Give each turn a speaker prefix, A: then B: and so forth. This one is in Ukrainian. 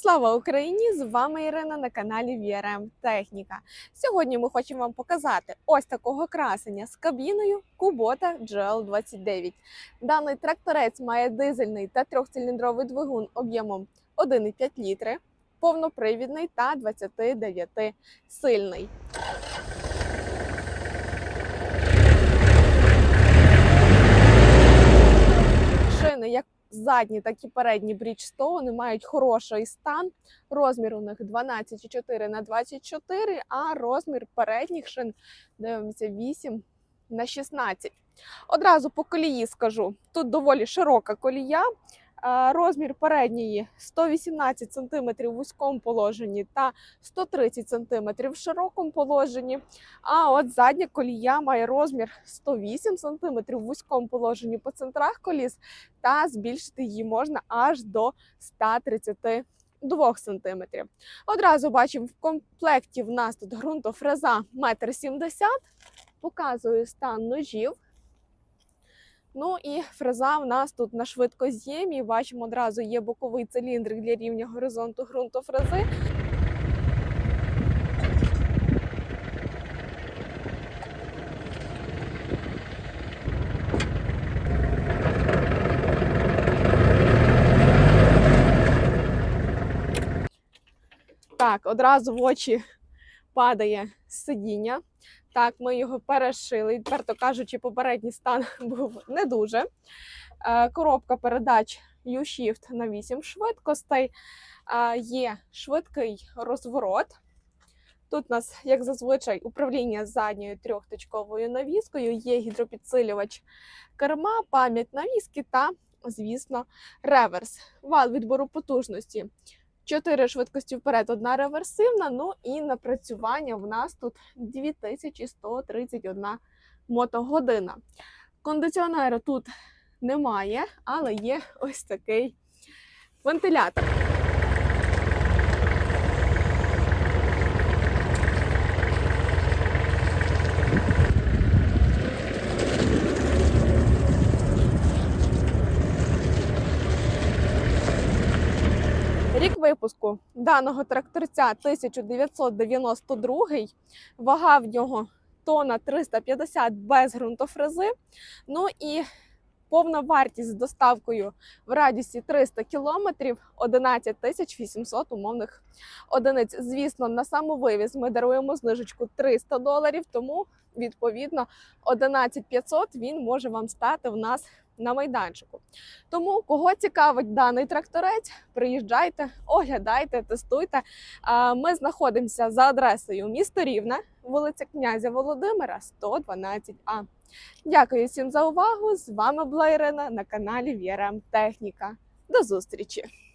A: Слава Україні! З вами Ірина на каналі VRM Техніка. Сьогодні ми хочемо вам показати ось такого красення з кабіною Kubota GL29. Даний тракторець має дизельний та трьохциліндровий двигун об'ємом 1,5 літри, повнопривідний та 29 сильний. Шини як задні, так і передні Bridgestone мають хороший стан. Розмір у них 12,4 на 24, а розмір передніх шин дивимося 8 на 16. Одразу по колії скажу: тут доволі широка колія. Розмір передньої 118 см в вузькому положенні та 130 см в широкому положенні. А от задня колія має розмір 108 см в вузькому положенні по центрах коліс та збільшити її можна аж до 132 см. Одразу бачимо, в комплекті в нас тут ґрунтофреза 1,70 м. Показую стан ножів. Ну і фреза в нас тут на швидкоз'ємі. Бачимо, одразу є боковий циліндрик для рівня горизонту ґрунтофрези. Так, одразу в очі падає сидіння. Так, ми його перешили. Відверто кажучи, попередній стан був не дуже. Е, Коробка передач U-Shift на 8 швидкостей. Е, Є швидкий розворот. Тут у нас, як зазвичай, управління задньою трьохточковою навіскою, є гідропідсилювач керма, пам'ять навіски та, звісно, реверс. Вал відбору потужності. Чотири швидкості вперед, одна реверсивна. Ну і напрацювання в нас тут 2131 мотогодина. Кондиціонеру тут немає, але є ось такий вентилятор. Рік випуску даного тракторця 1992, вага в нього тонна 350 без ґрунтофрези. Ну і повна вартість з доставкою в радіусі 300 кілометрів 11 800 умовних одиниць. Звісно, на самовивіз ми даруємо знижечку 300 доларів, тому відповідно 11 500 він може вам стати в нас на майданчику. Тому кого цікавить даний тракторець, приїжджайте, оглядайте, тестуйте. Ми знаходимося за адресою місто Рівне, вулиця князя Володимира, 112А. Дякую всім за увагу. З вами була Ірина на каналі VRM Техніка. До зустрічі!